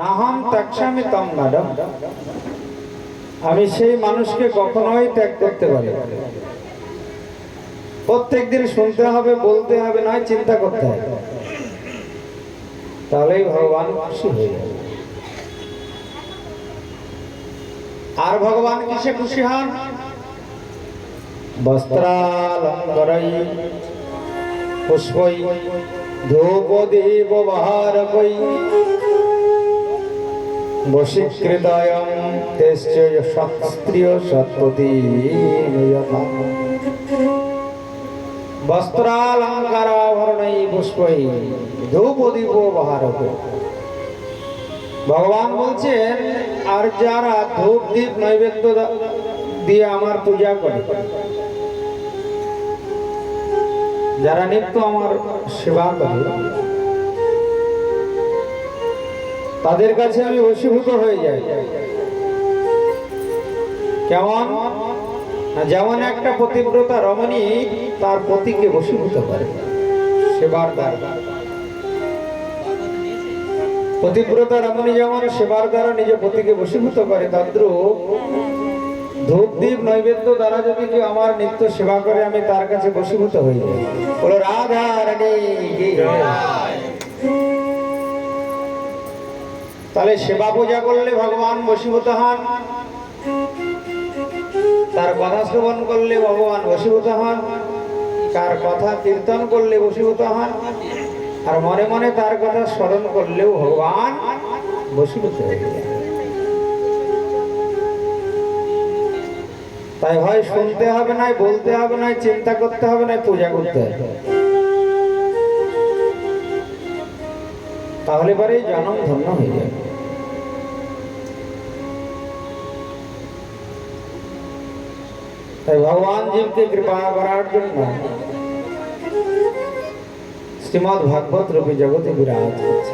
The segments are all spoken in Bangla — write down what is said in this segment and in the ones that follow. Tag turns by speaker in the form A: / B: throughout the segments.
A: নাহম ত্যাগস্বামী তম ম্যাডাম আমি সেই মানুষকে কখনোই ত্যাগ করতে পারি প্রত্যেক দিন শুনতে হবে বলতে হবে নয় চিন্তা করতে হবে তাহলেই ভগবান খুশি হয়ে যাবে আর ভগবান কিসে খুশি হন বস্ত্রালঙ্করই পুষ্পই ধূপ দেব বাহার কই বশীকৃতায়ং তেশ্চ শাস্ত্রীয় সৎপতি বস্ত্রালঙ্কার আভরণই পুষ্পই ধূপ দীপ বাহারক ভগবান বলছেন আর যারা ধূপ দীপ নৈবেদ্য দিয়ে আমার পূজা করে যারা নিত্য আমার সেবা করে তাদের কাছে আমি অসীভূত হয়ে যাই কেমন যেমন একটা পতিব্রতা রমণী তার পতিকে বসীভূত করে সেবার দ্বারা পতিব্রতা রমণী যেমন সেবার দ্বারা নিজ পতিকে বসীভূত করে তদ্রূপ ধূপ দ্বীপ নৈবেদ্য দ্বারা যদি কেউ আমার নিত্য সেবা করে আমি তার কাছে বসীভূত হয়ে যাই বলো রাধা রানী তাহলে সেবা পূজা করলে ভগবান বসীভূত হন তার কথা শ্রবণ করলে ভগবান বসীভূত হন তার কথা কীর্তন করলে বসীভূত হন আর মনে মনে তার কথা স্মরণ করলেও ভগবান বসীভূত হয়ে তাই হয় শুনতে হবে না বলতে হবে না চিন্তা করতে হবে না পূজা করতে হবে তাহলে পরে জনম ধন্য হয়ে যাবে तो भगवान जीव के कृपा बरार्जुन में श्रीमद भागवत रूपी जगत विराट विराज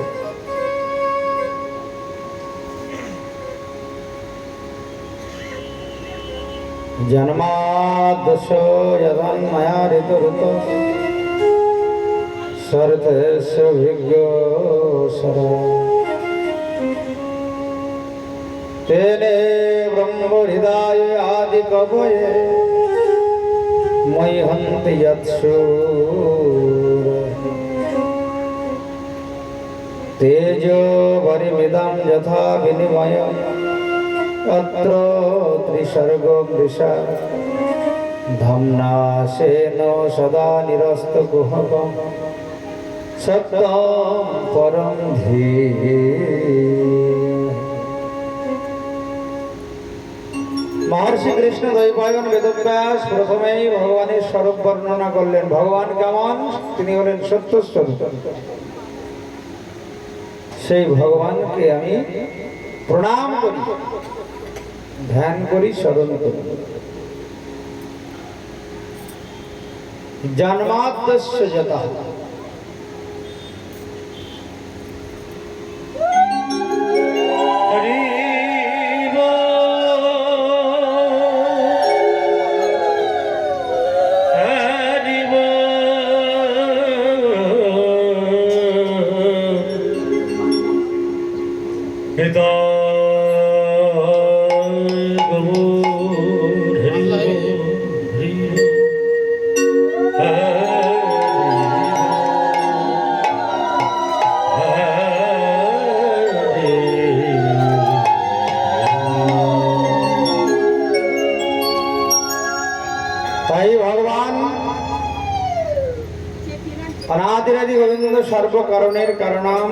A: जन्मादशो यदन्मया ऋतुरुतो सरतेश विज्ञो सरा तेने ब्रह्महृदाय आदिकवये मयि हन्ति यत्सु तेजोवरिमिदं यथा विनिमयम् अत्र त्रिसर्गोदृशा धम्नाशेन सदा निरस्तगुहकं सप्तां परं धी মহর্ষি কৃষ্ণ দৈবায়ন বেদব্যাস প্রথমেই ভগবানের স্বরূপ বর্ণনা করলেন ভগবান কেমন তিনি হলেন সত্য স্বরূপ সেই ভগবানকে আমি প্রণাম করি ধ্যান করি স্মরণ করি জন্মাদ্যস্য যথা হে ভগবান অনাদিরাদি গোবিন্দ সর্বকরণের কারণাম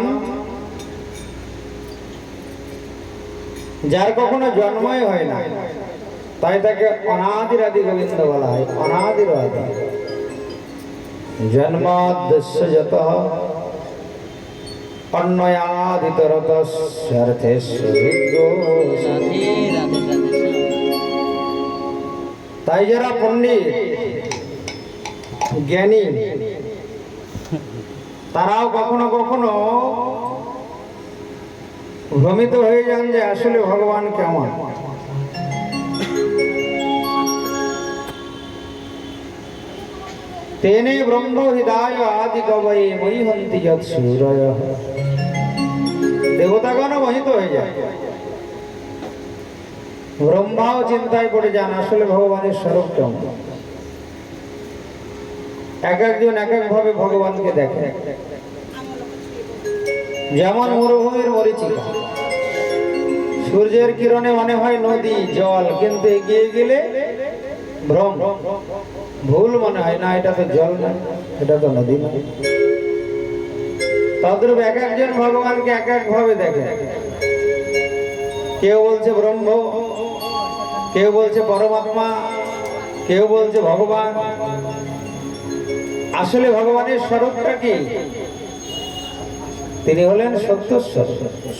A: যার কখনো জন্মই হয় না তাই তাকে অনাদিরাদি গোবিন্দ বলা হয় অনাদিরাদি জন্মাদ্দেশ্য যত অন্নয়াদিতরত স্বার্থেশ্বর তাই যারা পণ্ডিত জ্ঞানী তারাও কখনো কখনো ভ্রমিত হয়ে যান যে আসলে ভগবান কেমন তেনে ব্রহ্ম হৃদয় আদি কবয়ে মহিহন্তি যৎ সূরয় দেবতাগণ মহিত হয়ে যায় ব্রহ্মাও চিন্তায় পড়ে যান আসলে ভগবানের স্বরূপ কেমন এক একজন এক একভাবে ভগবানকে দেখে যেমন মরুভূমির মরিচিকা সূর্যের কিরণে মনে হয় নদী জল কিন্তু এগিয়ে গেলে ভ্রম ভুল মনে হয় না এটা তো জল না এটা তো নদী না তদ্রুপ এক একজন ভগবানকে এক একভাবে দেখে কেউ বলছে ব্রহ্ম কেউ বলছে পরমাত্মা কেউ বলছে ভগবান আসলে ভগবানের স্বরূপটা কি তিনি হলেন সত্য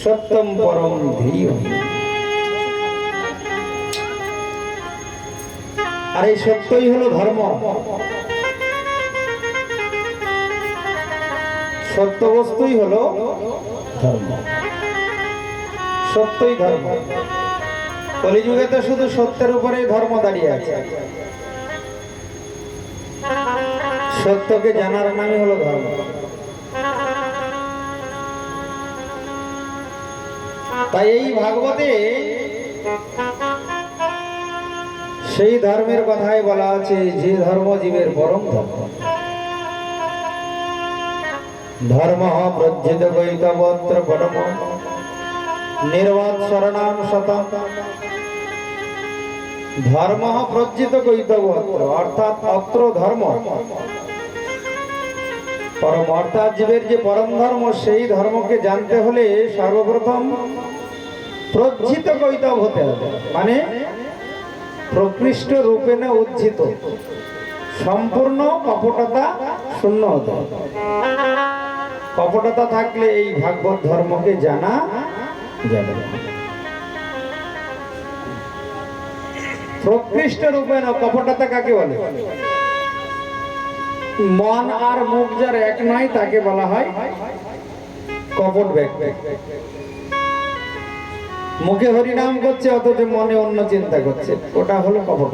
A: সত্যম পরম ধীর আর এই সত্যই হলো ধর্ম সত্য বস্তুই হলো ধর্ম সত্যই ধর্ম কলিযুগে তো শুধু সত্যের উপরেই ধর্ম দাঁড়িয়ে আছে সত্যকে জানার নামই হলো ধর্ম তাই এই ভাগবতে সেই ধর্মের কথাই বলা আছে যে ধর্ম জীবের পরম ধর্ম ধর্ম প্রজ্জিত গৈতবত্র পরম নির্বাদ শরণাম শতম ধর্ম প্রজ্জিত কৈতব্য অর্থাৎ অত্র ধর্ম পরম অর্থাৎ জীবের যে পরম ধর্ম সেই ধর্মকে জানতে হলে সর্বপ্রথম প্রজ্জিত কৈতব হতে হবে মানে প্রকৃষ্ট রূপে না উজ্জিত সম্পূর্ণ কপটতা শূন্য হতে হবে কপটতা থাকলে এই ভাগবত ধর্মকে জানা প্রকৃষ্ট না কপটতা কাকে বলে মন আর মুখ যার এক নাই তাকে বলা হয় কপট ব্যক্তি মুখে হরিনাম করছে অথচ মনে অন্য চিন্তা করছে ওটা হলো কপট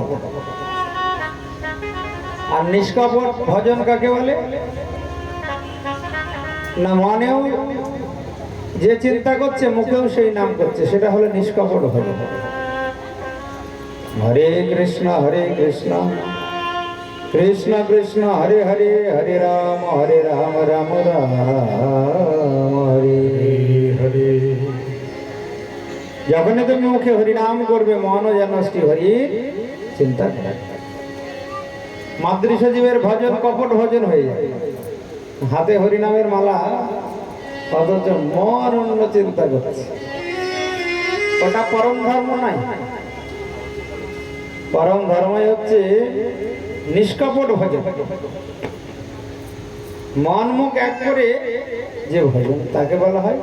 A: আর নিষ্কপট ভজন কাকে বলে না মনেও যে চিন্তা করছে মুখেও সেই নাম করছে সেটা হলো নিষ্কপট হরে হরে কৃষ্ণ হরে কৃষ্ণ কৃষ্ণ কৃষ্ণ হরে হরে হরে রাম হরে রাম রাম রাম হরে হরে যখনই তুমি মুখে হরিনাম করবে মন যেন শ্রী হরি চিন্তা মাতৃ সজীবের ভজন কপট ভজন হয়ে যায় হাতে হরিনামের মালা অথচ মন অন্য চিন্তা করছে ওটা পরম ধর্ম নাই পরম ধর্মই হচ্ছে নিষ্কপট ভজন মন মুখ এক করে যে ভজন তাকে বলা হয়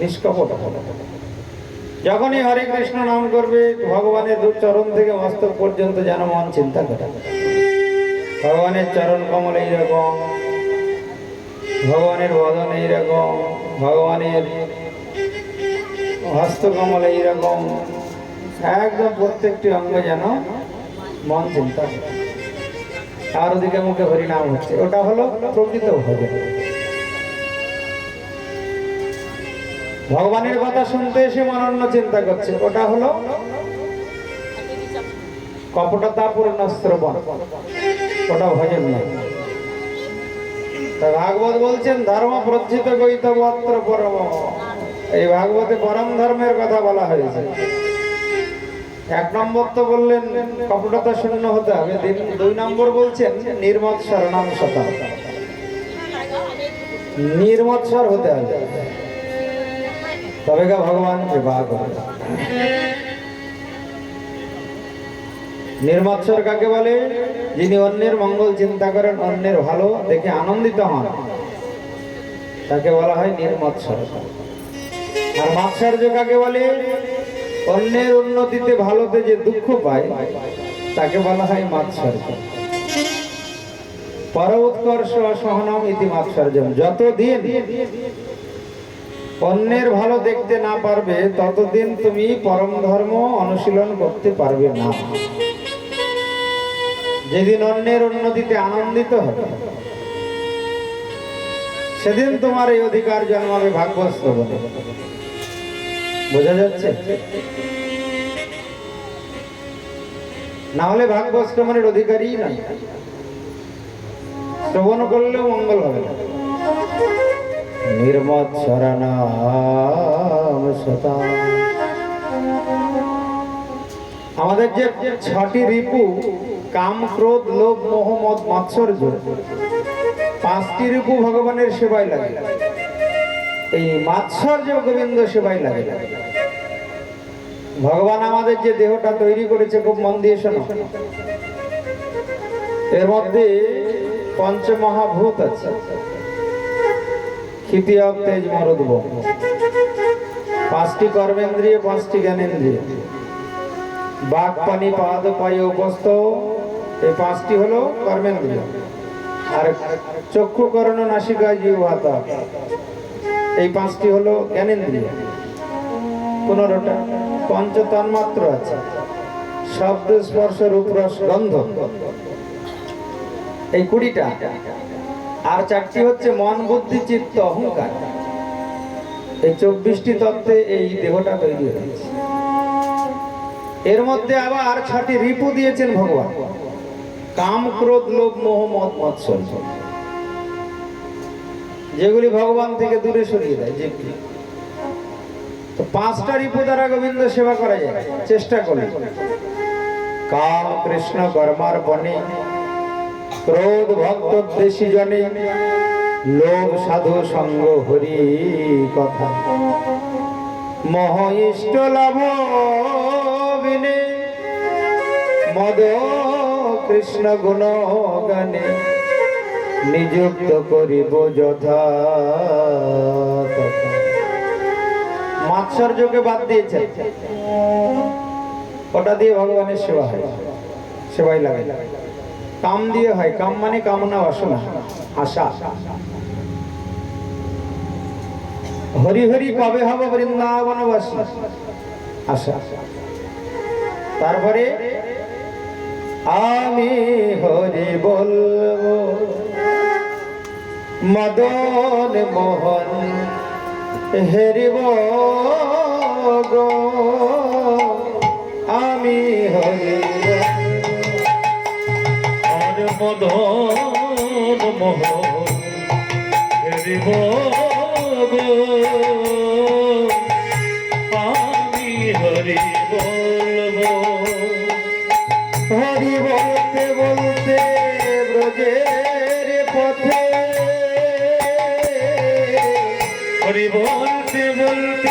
A: নিষ্কপট যখনই হরে কৃষ্ণ নাম করবে ভগবানের দু চরণ থেকে মস্তক পর্যন্ত যেন মন চিন্তা করে ভগবানের চরণ কমল এইরকম ভগবানের বদন এইরকম ভগবানের হস্তকমল এইরকম একদম প্রত্যেকটি অঙ্গ যেন মন চিন্তা আর ওদিকে মুখে হরিনাম হচ্ছে ওটা হলো প্রকৃত ভজন ভগবানের কথা শুনতে এসে অন্য চিন্তা করছে ওটা হলো কপটতাপূর্ণ শ্রবণ ওটা ভজন নয় ভাগবত বলছেন ধর্ম প্রজ্জিত গৈত মাত্র পরম এই ভাগবতে পরম ধর্মের কথা বলা হয়েছে এক নম্বর তো বললেন কপটতা শূন্য হতে হবে দুই নম্বর বলছেন নির্মৎসর নাম সতা নির্মৎসর হতে হবে তবে ভগবান কৃপা করবে নির্মৎসর কাকে বলে যিনি অন্যের মঙ্গল চিন্তা করেন অন্যের ভালো দেখে আনন্দিত হন তাকে বলা হয় নির্মৎসর আর মাৎসর্য কাকে বলে অন্যের উন্নতিতে ভালোতে যে দুঃখ পায় তাকে বলা হয় মাৎসর্য পর উৎকর্ষ সহনম ইতি মাৎসার্যম যতদিন অন্যের ভালো দেখতে না পারবে ততদিন তুমি পরম ধর্ম অনুশীলন করতে পারবে না যেদিন অন্যের উন্নতিতে আনন্দিত হবে সেদিন তোমার এই অধিকার জন্মাবে ভাগ্যস্ত বলে বোঝা যাচ্ছে না হলে ভাগ্যশ্রমণের অধিকারই নাই শ্রবণ করলেও মঙ্গল হবে না আমাদের যে ছটি রিপু কাম ক্রোধ লোভ মোহাম্মদ মাৎসর্য পাঁচটি রূপু ভগবানের সেবায় লাগে এই মাৎসর্য গোবিন্দ সেবায় লাগে ভগবান আমাদের যে দেহটা তৈরি করেছে খুব মন দিয়ে শোনো এর মধ্যে পঞ্চমহাভূত আছে ক্ষিতিয়ক তেজ মরুদ্ব পাঁচটি কর্মেন্দ্রিয় পাঁচটি জ্ঞানেন্দ্রিয় বাঘ পানি পাদ পায়ে উপস্থ এই পাঁচটি হলো কর্মেন্দ্রিয় আর চক্ষু করণ নাসিকা হাতা এই পাঁচটি হলো জ্ঞানেন্দ্রিয় পনেরোটা পঞ্চ তন্মাত্র আছে শব্দ স্পর্শ রূপরস গন্ধ এই কুড়িটা আর চারটি হচ্ছে মন বুদ্ধি চিত্ত অহংকার এই চব্বিশটি তত্ত্বে এই দেহটা তৈরি হয়েছে এর মধ্যে আবার ছটি রিপু দিয়েছেন ভগবান কাম ক্রোধ লোভ মোহ মত মাৎসর্য যেগুলি ভগবান থেকে দূরে সরিয়ে দেয় জীবকে তো পাঁচটা রিপু দ্বারা গোবিন্দ সেবা করা যায় চেষ্টা করে কাম কৃষ্ণ কর্মার বনে ক্রোধ ভক্ত দেশি জনে লোভ সাধু সঙ্গ হরি কথা মহ ইষ্ট লাভ বিনে মদন কৃষ্ণ গুণ গানে নিযুক্ত করিব যথা মাৎসর্যকে বাদ দিয়েছে ওটা দিয়ে ভগবানের সেবা হয় সেবাই লাগে কাম দিয়ে হয় কাম মানে কামনা বাসনা আশা হরি হরি কবে হব বৃন্দাবনবাসী আশা তারপরে আমি হরি বলবো মদন মোহন হেরিব গো আমি হরি মদন মোহন হেরিব গো আমি হরিব boy.